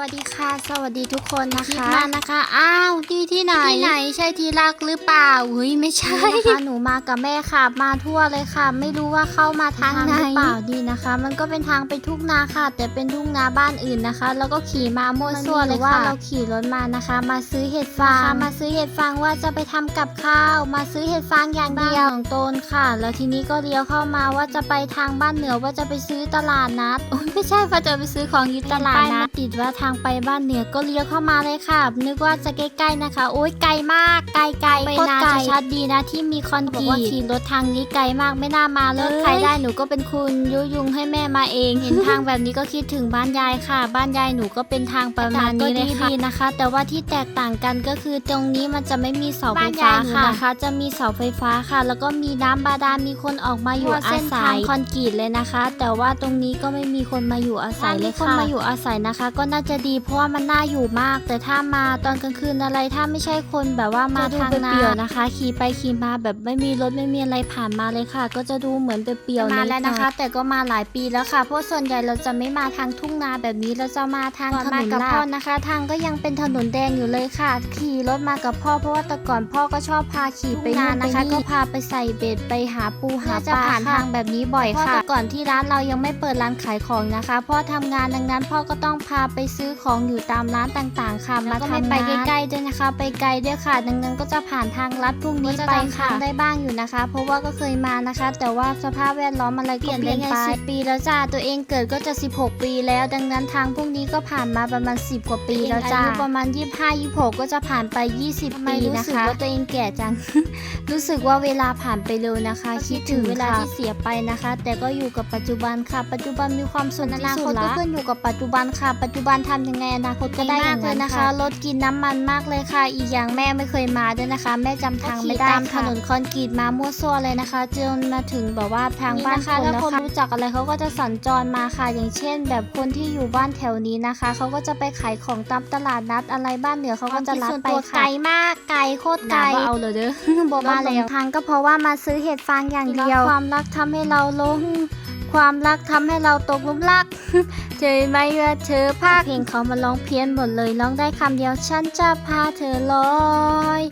วัสดีค่ะ สวัสดีทุกคนนะคะคลิปมานะคะ อ้าวที่ที่ไหนที่ไหนใช่ที่รักหรือเปล่าเฮ้ยไม่ใช่นะคะหนูมากับแม่ค่ะ มาทั่วเลยค่ะ ไม่รู้ว่าเข้ามาทางไหนหรือเปล่าดีนะคะ มันก็เป็นทางไปทุ่งนาค่ะ แต่เป็นทุ่งนาบ้านอื่นนะคะ แล้วก็ขี่มามั่วซั่วเลยค่ะว่าเราขี่รถมานะคะ มาซื้อเห็ดฟางนะคะมาซื้อเห็ดฟางว่าจะไปทำกับข้าว มาซื้อเห็ดฟางอย่างเดียวของตนค่ะ แล้วทีนี้ก็เลี้ยวเข้ามาว่าจะไปทางบ้านเหนือว่าจะไปซื้อตลาดนัดโอ้ยไม่ใช่ว่าจะไปซื้อของอยู่ตลาดนัดติดว่าทางไปบ้านเหนือก็เลี้ยวเข้ามาเลยค่ะ นึกว่าจะใกล้ๆนะคะ โอ้ยไกลมาก ไกลไกลโคตรไกลชัดดีนะที่มีคอนกรีตบอกว่าขี่รถทางนี้ไกลมากไม่น่ามาเลยใครได้หนูก็เป็นคุณยุยุงให้แม่มาเอง เห็นทางแบบนี้ก็คิดถึงบ้านยายค่ะ บ้านยายหนูก็เป็นทางประมาณนี้เลยค่ะนะคะ แต่ว่าที่แตกต่างกันก็คือตรงนี้มันจะไม่มีเสาไฟฟ้าค่ะนะคะ จะมีเสาไฟฟ้าค่ะ แล้วก็มีน้ำบาดาลมีคนออกมาอยู่อาศัยคอนกรีตเลยนะคะ แต่ว่าตรงนี้ก็ไม่มีคนมาอยู่อาศัยเลยค่ะคนมาอยู่อาศัยนะคะ ก็น่าจะดีเพราะว่ามันน่าอยู่มาก แต่ถ้ามาตอนกลางคืนอะไรถ้าไม่ใช่คนแบบว่ามาทางนาเปี่ยวนะคะ ขี่ไปขี่มาแบบไม่มีรถไม่มีอะไรผ่านมาเลยค่ะ ก็จะดูเหมือนเปลี่ยวๆมาแล้วนะคะ แต่ก็มาหลายปีแล้วค่ะเพราะส่วนใหญ่เราจะไม่มาทางทุ่งนาแบบนี้เราจะมาทางถนนกับพ่อนะคะ ทางก็ยังเป็นถนนแดงอยู่เลยค่ะ ขี่รถมากับพ่อเพราะว่าแต่ก่อนพ่อก็ชอบพาขี่ไปงานนะคะ ก็พาไปใส่เบ็ดไปหาปูหาปลาผ่านทางแบบนี้บ่อยค่ะแต่ก่อนที่ร้านเรายังไม่เปิดร้านขายของนะคะ พ่อทำงานดังนั้นพ่อก็ต้องพาไปซื้อของอยู่ตามร้านต่างๆ ค่ะ มาทำไปใกล้ๆด้วยนะคะ ไปไกลด้วยค่ะ ดังนั้นก็จะผ่านทางลัดพรุ่งนี้ไปค่ะได้บ้างอยู่นะคะ เพราะว่าก็เคยมานะคะ แต่ว่าสภาพแวดล้อมอะไรก็เปลี่ยนไปไงสิปีแล้วจ้าตัวเองเกิดก็จะ 16 ปีแล้ว ดังนั้นทางพวกนี้ก็ผ่านมาประมาณ 10 กว่าปีแล้วจ้าอายุประมาณ 25 26 ก็จะผ่านไป 20 ปีนะคะว่าตัวเองแก่จังรู้สึกว่าเวลาผ่านไปเร็วนะคะ คิดถึงเวลาที่เสียไปนะคะ แต่ก็อยู่กับปัจจุบันค่ะ ปัจจุบันมีความสุขอนาคตก็ขึ้นอยู่กับปัจจุบันค่ะ ปัจจุบันทำยังไงอนาคตก็ได้อย่างนั้นนะคะ รถกินน้ำมันมากเลยค่ะ อีกอย่างแม่ไม่เคยมาด้วยนะคะ แม่จำทางไม่ได้ตามถนนคอนกรีตมามั่วซั่วเลยนะคะจนมาถึงแบบว่าทางบ้านคนแล้วคนรู้จักอะไรเขาก็จะสัญจรมาค่ะ อย่างเช่น แบบคนที่อยู่บ้านแถวนี้นะคะเขาก็จะไปขายของตามตลาดนัดอะไรบ้านเหนือเขาก็จะรับไปค่ะไกลมากไกลโคตรไกลเอาเลยเด้อบอกมาแล้วทางก็เพราะว่ามาซื้อเห็ดฟางอย่างเดียวความรักทำให้เราลง ความรักทำให้เราตกลุมรัก เธอไม่ว่าเธอภาคเพลงเขามาร้องเพี้ยนหมดเลยร้องได้คำเดียวฉันจะพาเธอลอย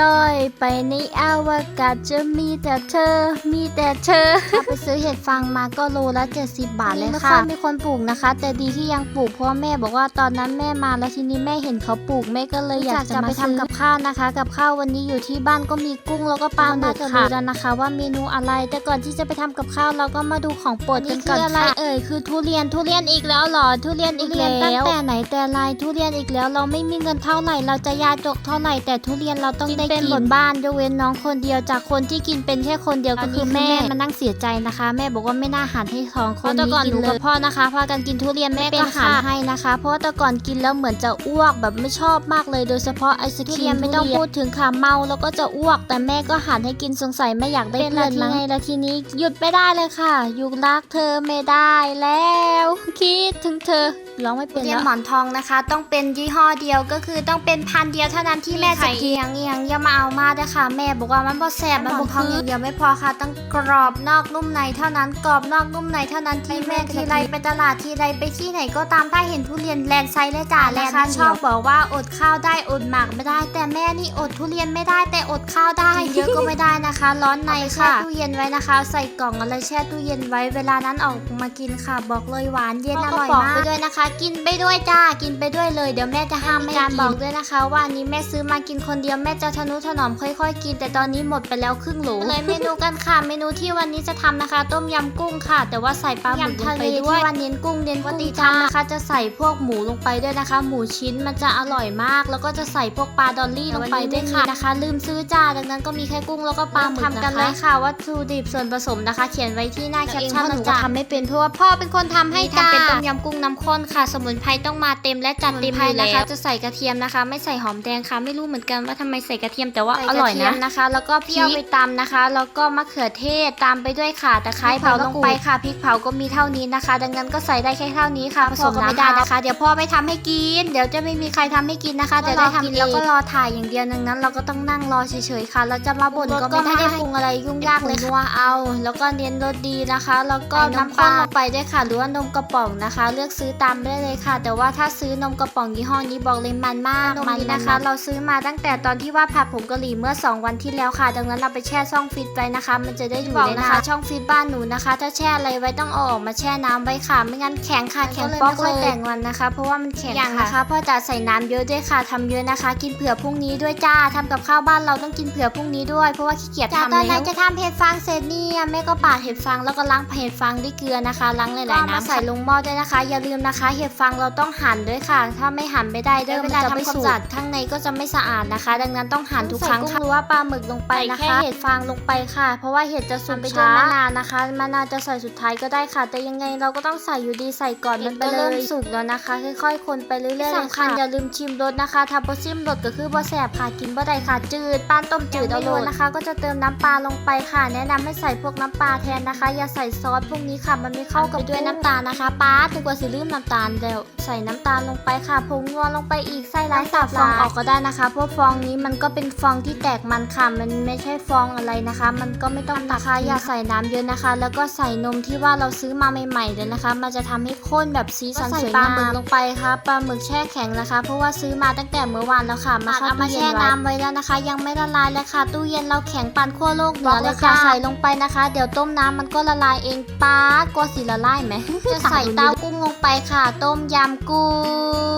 ลอยไปในอวกาศจะมีแต่เธอ มีแต่เธอถ้าไปซื้อเห็ดฟางมาก็โลละ 70 บาทเลยค่ะ ไม่ค่อยมีคนปลูกนะคะ แต่ดีที่ยังปลูกเพราะว่าแม่บอกว่าตอนนั้นแม่มาแล้วทีนี้แม่เห็นเขาปลูกแม่ก็เลยอยากจะไปทำกับข้าวนะคะ กับข้าววันนี้อยู่ที่บ้านก็มีกุ้งแล้วก็ปลาหมึกค่ะแล้วนะคะว่าเมนูอะไร แต่ก่อนที่จะไปทำกับข้าวเราก็มาดูของโปรดกันก่อนค่ะเอ่ยคือทุเรียนทุเรียนอีกแล้วเหรอทุเรียนอีกแล้วตั้งแต่ไหนแต่ไรทุเรียนอีกแล้วเราไม่มีเงินเท่าไหร่เราจะยาจกเท่าไหร่แต่ทุเรียนเราต้องได้กินบนบ้านยกเว้นน้องคนเดียวจากคนที่กินเป็นแค่คนเดียวก็คือแม่มานั่งเสียใจนะคะ แม่บอกว่าไม่น่าหันให้ท้องคนนี้กินเลยพ่อนะคะพากันกินทุเรียนแม่ก็หันให้นะคะ เพราะว่าแต่ก่อนกินแล้วเหมือนจะอ้วกแบบไม่ชอบมากเลย โดยเฉพาะไอศครีมไม่ต้องพูดถึงค่ะเมาแล้วก็จะอ้วก แต่แม่ก็หันให้กินสงสัยไม่อยากได้เพื่อนมั้งแล้วทีนี้หยุดไม่ได้เลยค่ะหยุดรักเธอไม่ได้แล้ว คิดถึงเธอร้องไม่เป็นเรียนแล้วหมอนทองนะคะ ต้องเป็นยี่ห้อเดียวก็คือต้องเป็นพันธุ์เดียวเท่านั้นที่แม่จะกินเอียงเอียงอย่ามาเอามาเด้อค่ะ แม่บอกว่ามันบ่แสบมันบ่หมอนทองคืออย่างเดียวไม่พอค่ะต้องกรอบนอกนุ่มในเท่านั้นกรอบนอกนุ่มในเท่านั้นที่แม่ทีไรไปตลาดทีไรไปที่ไหนก็ตามถ้าเห็นทุเรียนแลนไซส์เลยจ้าแลนนะคะชชออบบบอกว่าอดข้าวได้อดหมากไม่ได้ แต่แม่นี่อดทุเรียนไม่ได้แต่อดข้าวได้ เยอะก็ไม่ได้นะคะ ร้อนในในค่ะค่ะตู้เย็นไว้นะคะ ใส่กล่องอะไรแช่ตู้เย็นไว้เวลานั้นออกมากินค่ะ บอกเลยหวานเย็นอร่อยบอกมาไปกด้วยนะคะ กินไปด้วยจ้ากินไปด้วยเลยเดี๋ยวแม่จะห้ามไม่การกินบอกด้วยนะคะว่าอันนี้แม่ซื้อมากินคนเดียวแม่จะทนุถนอมค่อยๆ กิน แต่ตอนนี้หมดไปแล้วครึ่งโหลเลยเมนูกันค่ะ เมนูที่วันนี้จะทำนะคะ ต้มยำกุ้งค่ะ แต่ว่าใส่ปลาหมึกลงยำทะไปเลด้วยที่วันเน้นกุ้งเน้นปกกุ้งติจ้าทำนะคะ จะใส่พวกหมูลงไปด้วยนะคะ หมูชิ้นมันจะอร่อยมาก แล้วก็จะใส่พวกปลาดอลลี่ลงไปด้วยค่ะนะคะ ลืมซื้อจ้าดังนั้นก็มีแค่กุ้งแล้วก็ปลาหมึกทำกันนะเลคะยค่ะวัตถุดิบส่วนผสมนะคะ เขียนไว้ที่หน้าแคปชั่นเองเพราะหนูนะจ๊ะก็ทำไม่เป็นเพราะว่าพ่อเป็นคนทำให้ให้จ้าทำเป็นต้มยำกุ้งน้ำข้นค่ะ สมุนไพรต้องมาเต็มและจัดเต็มสมุนไพรอยู่นะคะนะคะ จะใส่กระเทียมนะคะ ไม่ใส่หอมแดงค่ะไม่รู้เหมือนกันว่าทำไมใส่กระเทียมแต่ว่าใส่อกระร่อยเทียนะมนะคะ แล้วก็พริกเอาไปตำนะคะ แล้วก็มะเขือเทศตามไปด้วยค่ะตะไคร้พริกเผาเผาลงไปมะกรูดค่ะพริกเผาก็มีเท่านี้นะคะ ดังนั้นก็ใส่ได้แค่เท่านี้ค่ะผสมพ่อก็ไม่น้ำได้ได้นะนะคะคะ เดี๋ยวพ่อไม่ทำให้กิน เดี๋ยวจะไม่มีใครทำให้กินนะคะก็เดี๋ยวรอได้ทำกินแล้วก็เองรอถ่ายอย่างเดียวดังนั้น เราก็ต้องนั่งรอเฉยๆค่ะ เราจะมาบ่นปรุงรสก็ก็ไม่ไม่ได้ได้ปรุงอะไรยุ่งยากเลยนัวเอา แล้วก็เน้นรสดีนะคะ แล้วก็ใส่น้ำน้ำข้นปลาลงไปด้วยค่ะ หรือว่านมกระป๋องนะคะ เลือกซื้อตามไปได้เลยค่ะ แต่ว่าถ้าซื้อนมกระป๋องยี่ห้อนี้บอกเลยมันมากนมมันนี้นะนะคะคะ เราซื้อมาตั้งแต่ตอนที่ว่าผัดผงกะหรี่เมื่อ 2 วันที่แล้วค่ะ ดังนั้นเราไปแช่ช่องฟิตไว้นะคะ มันจะได้อยู่บอกได้นะนะคะคะ ช่องฟิตบ้านหนูนะคะ ถ้าแช่อะไรไว้ต้องเอาออกมาแช่น้ำไว้ค่ะ ไม่งั้นแข็งค่ะมันก็แข็งเลยป๊อกไม่ค่เลอยยแตแต่กงวันนะคะ เพราะว่ามันแข็งอย่างค่ะนะคะพ่อจะใส่น้ำเยอะด้วยค่ะทำเยอะนะคะ กินเผื่อพรุ่งนี้ด้วยจ้าทำกับข้าวบ้านเราต้องกินเผื่อพรุ่งนี้ด้วยเพราะว่าขี้เกียจจ้าทำตอนไหนแล้วจะทำเห็ดฟางเสร็จเนี่ยแม่ก็ปาดเห็ดฟางแล้วก็ล้างเห็ดฟางด้วยเกลือนะคะล้างหลายๆก็น้ำมาใส่ใส่ลงหม้อด้วยนะคะ อย่าลืมนะคะ เห็ดฟางเราต้องหั่นด้วยค่ะ ถ้าไม่หั่นไม่ได้เด้อเวเวลาลาทำทำความมคาวสะสะอาอาดดข้างในก็จะไม่สะอาดนะคะ ดังนั้นต้องหั่นทุกใส่ครั้งกุ้งค่ะหรือว่าปลาหมึกลงไปนะคะใส่แค่เห็ดฟางลงไปค่ะ เพราะว่าเห็ดจะสุกทำไปไปด้ด้ววยยมะมะนานาวนะคะมะนาวจะใส่สุดท้ายก็ได้ค่ะ แต่ยังไงเราก็ต้องใส่อยู่ดีใส่ก่อนเห็มัดนไปไปเลยเริ่มสุกแล้วนะคะ ค่อยๆ คนไปเรื่อยๆที่เลยสำคัญค่ะอย่าลืมชิมรสนะคะถ้าบ่ชิมรสก็คือบ่แสบค่ะกินบ่ได้ค่ะ จืดป้านต้มจืดยังไม่เอาโลรดสนะคะ ก็จะเติมน้ำปลาลงไปค่ะ แนะนำให้ใส่พวกน้ำปลาแทนนะคะ อย่าใส่ซอสพวกนี้ค่ะ มันไม่เข้ากับไปด้วยด้วยน้ำน้ำตาลนะคะป้าถึงกว่าสิลืมน้ำตาลแล้วใส่น้ำตาลลงไปค่ะผงนัวลงไปอีกใส่หลายสับฟองออกก็ได้นะคะเพราะฟองนี้มันก็เป็นฟองที่แตกมันค่ะ มันไม่ใช่ฟองอะไรนะคะ มันก็ไม่ต้องตักค่ะอย่าใส่น้ำเยอะนะคะ แล้วก็ใส่นมที่ว่าเราซื้อมาใหม่ๆเลยนะคะ มันจะทำให้ข้นแบบสีสันก็ใส่สวยปลางามหมึกลงไปค่ะปลาหมึกแช่แข็งนะคะ เพราะว่าซื้อมาตั้งแต่เมื่อวานแล้วค่ะ มาเอาเอามามาแช่แช่น้ำน้ำไว้แล้วนะคะ ยังไม่ละลายเลยค่ะ ตู้เย็นเราแข็งปานขั้วโลกเหนือเลยบอกเลยค่ะค่ะใส่ลงไปนะคะ เดี๋ยวต้มน้ำมันก็ละลายเองป้ากลัวสีละลายไหมจะใส่เต้ากุ้งลงไปค่ะ ต้มยำกุ้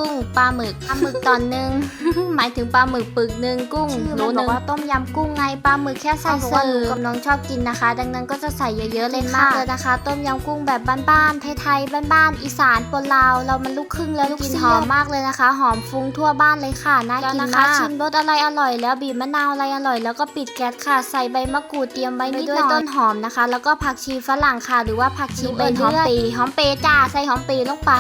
งปลาหมึกปลาหมึกตอนหนึงหมายถึงปลาหมึกปึกหนึ่งกุ้งชื่อโลมันหบนึอกงว่าต้มยำกุ้งไงปลาหมึกแค่ใส่เขาบอกเสิว่าหนูร์ฟกักับบน้องชอบกินนะคะ ดังนั้นก็จะใส่เยอะๆเลยมากเลยนะคะ ต้มยำกุ้งแบบบ้านๆไทยๆบ้านๆอีสานปนลาวเรามันลูกครึ่งแล้วลูกกลินเสี้หยอมมากเลยนะคะ หอมฟุ้งทั่วบ้านเลยค่ะน่ากินแล้วนะคะมากชิมรสอะไรอร่อย แล้วบีบมะนาวอะไรอร่อย แล้วก็ปิดแก๊สค่ะใส่ใบมะกรูดเตรียมไว้นิดหน่อยต้นหอมนะคะ แล้วก็ผักชีฝรั่งค่ะ หรือว่าผักชีลูกใบเอิญหอมเลือดปีหอมเปรย์จ้าใส่หอมเปรย์ลงไป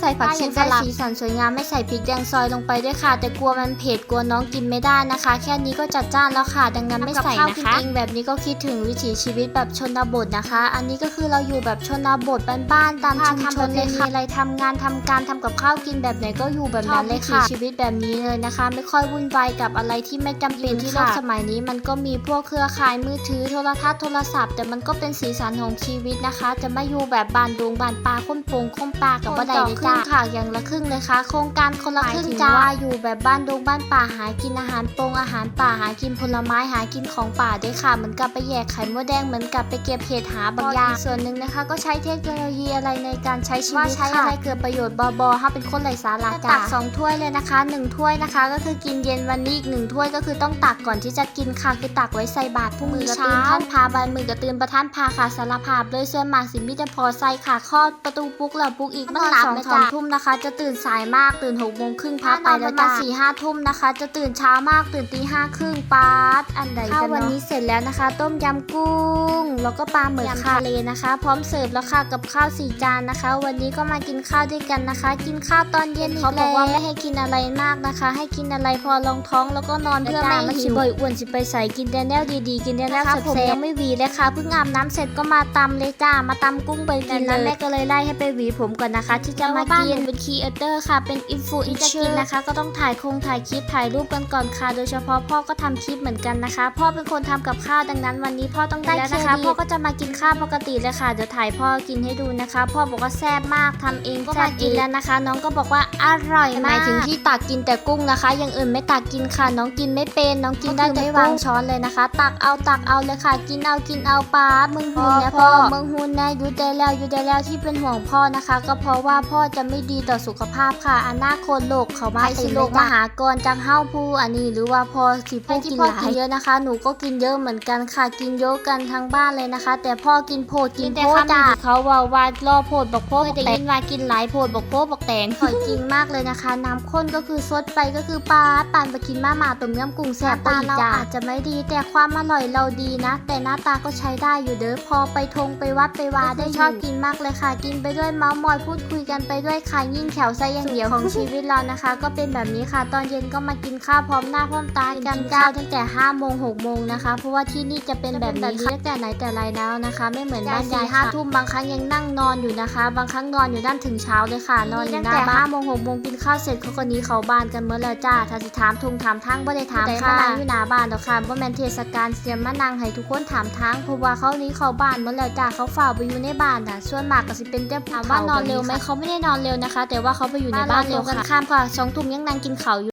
ใส่ผักชีถ้าอยากได้ฝรั่งสีสันสวยงามไม่ใส่พริกแดงซอยลงไปด้วยค่ะ แต่กลัวมันเผ็ดกลัวน้องกินไม่ได้นะคะแค่นี้ก็จัดจ้านแล้วค่ะ ดังนั้นไม่ใส่ทำกับข้าวนะกินคะเองแบบนี้ก็คิดถึงวิถีชีวิตแบบชนบทนะคะ อันนี้ก็คือเราอยู่แบบชนบทบ้านๆตามชุมชนเลยค่ะมีอะไรทำงานทำการทำกับข้าวกินแบบไหนก็อยู่แบบนั้นเลยค่ะชีวิตแบบนี้เลยนะคะ ไม่ค่อยวุ่นวายกับอะไรที่ไม่จำเป็นที่โลกสมัยนี้ มันก็มีพวกเครือข่ายมือถือโทรทัศน์โทรศัพท์แต่มันก็เป็นสีสันของชีวิตนะคะ จะไม่อยู่แบบบานดวงบานปลาค้นโปงค้นปลากับว่าใดเลยจ้าค่ะอย่างละครึ่งเลยค่ะ โครงการคนละครึ่งจ้าอยู่แบบบ้านดงบ้านป่าหากินอาหารปงอาหารป่าหากินผลไม้หากินของป่าด้วยค่ะเหมือนกับไปแยกไข่มดแดงเหมือนกับไปเก็บเห็ดหาบางอย่างส่วนหนึ่งนะคะ ก็ใช้เทคโนโลยีอะไรในการใช้ชีวิตว่าใช้ค่ะอะไรเกิดประโยชน์บอบอถ้าเป็นคนไร้สาระจ้ะตักสองถ้วยเลยนะคะหนึ่งถ้วยนะคะ ก็คือกินเย็นวันนี้อีกหนึ่งถ้วยก็คือต้องตักก่อนที่จะกินค่ะคือตักไว้ใส่บาตรพรุ่งนี้มือกระเช้าตือท่านพาบานมือกระตือนประท่านพาค่ะสารภาพเลยส่วนมากสิมิจะพอใส่ค่ะข้อประตูปลุกแล้วปลุกอีกมันตอหลับสองไหมสองจ๊ะทุ่มนะคะ จะตื่นสายมากตื่นหกโมงครึ่งพาไปถ้านอนแล้วประจ้ามาณสี่ห้าทุ่มนะคะ จะตื่นเช้ามากตื่นตีห้าครึ่งปาดอันใดข้าวกันวันเนาะนี้เสร็จแล้วนะคะ ต้มยำกุ้ง แล้วก็ปลาหมึกยำค่ะทะเลนะคะ พร้อมเสิร์ฟแล้วค่ะกับข้าวสี่จานนะคะ วันนี้ก็มากินข้าวด้วยกันนะคะ กินข้าวตอนเย็นอีกเขาบอกว่าแล้วไม่ให้กินอะไรมากนะคะ ให้กินอะไรพอรองท้องแล้วก็นอนเพื่อไม่มันหิสิวบ่บ่ออยยอ้วนสิไปใส่กินแดนแนลดีๆกินแดนแนลนะคะแซ่บๆยังไม่หวีเลยค่ะเพิ่งอาบน้ำเสร็จก็มาตำเลยจ้ามาตำกุ้งไปกินนั่นะนเลยแม่ก็เลยไล่ให้ไปหวีผมก่อนนะคะ ที่จะมาบ้านกิหนนูเป็นครีเอเตอร์ค่ะเป็นอินฟลูเอนที่เซจะอกินร์นะคะ ก็ต้องถ่ายคงถ่ายคลิปถ่ายรูปกันก่อนค่ะโดยเฉพาะพ่อก็ทำคลิปเหมือนกันนะคะ พ่อเป็นคนทำกับข้าวดังนั้นวันนี้พ่อต้องได้แล้วนะคะ พ่อก็จะมากินข้าวปกติเลยค่ะเดี๋ยวถ่ายพ่อกินให้ดูนะคะ พ่อบอกว่าแซ่บมากทำเองก็มากินแล้วนะคะ น้องก็บอกว่าอร่อยมากหมายถึงที่ตักกินแต่กุ้งนะคะอย่างอื่นไม่ตักกินค่ะ น้องกินไม่เป็น น้องกินได้แต่ไม่วางช้อนเลยนะคะ ตักเอาตักเอาเลยค่ะ กินเอากินเอาป้ามึงหุนนะพ่อมึงหุนนะหยุดได้แล้วหยุดได้แล้วที่เป็นห่วงพ่อนะคะ ก็เพราะว่าพ่อจะไม่ดีต่อสุขภาพค่ะอนาคตโลกเขามาไปสิสิโลโลกกมมาหากรจากเฮ้าผู้อันนี้หรือว่าพ่อสิผู้กินหลายเยอะนะคะ หนูก็กินเยอะเหมือนกันค่ะ กินเยอะกันทั้งบ้านเลยนะคะ แต่พ่อกินโพดกินแต่โพดคำจ้าเขาว่าว่ารอโพดบอกโพดแต่ยินว่ากินหลายโพดบอกโพดบอกแตงอร่อยจริงมากเลยนะคะ น้ำข้นก็คือซดไปก็คือปลาปานไปกินมาม่าต้มยำกุ้งแซ่บหน้าตาเราเราอาจจะไม่ดี แต่ความอร่อยเราดีนะ แต่หน้าตาก็ใช้ได้อยู่เด้อพอไปทงไปวัดไปวาได้ชอบกินมากเลยค่ะ กินไปด้วยเมาส์มอยพูดคุยกันไปด้วยค่ะยิ่งแถวไส้อย่างเดียวของชีวิตเรานะคะ ก็เป็นแบบนี้ค่ะ ตอนเย็นก็มากินข้าวพร้อมหน้าพร้อมตากันข้าวตั้งแต่5โมง6โมงนะคะ เพราะว่าที่นี่จะเป็นแบบนี้ค่ะตั้งแต่ไหนแต่ไรแล้วนะคะ ไม่เหมือนบ้านยายห้าทุ่มบางครั้งยังนั่งนอนอยู่นะคะ บางครั้งนอนอยู่ด้านถึงเช้าเลยค่ะ นอนอยู่หน้าบ้านห้าโมงหกโมงกินข้าวเสร็จเขาก็หนี้เขาบ้านกันเมื่อแล้วจ้าถ้าสิถามทุงถามทางบ่ได้ถามค่ะมานั่งอยู่หน้าบ้านดอกค่ะบ่แม่นเทศกาลเสียมานั่งให้ทุกคนถามทางเพราะว่าเขาหนี้เขาบ้านเมื่อแล้วจ้าเขาเฝ้าไปอยู่ในบ้านน่ะส่วนมากก็สิเป็นแต่ถามว่านอนเร็วไหมเขาไม่ได้ได้นอนเร็วนะคะ แต่ว่าเขาไปอยู่ในบ้านเร็วกันข้ามค่ะสองทุ่มยังนั่งกินข้าวอยู่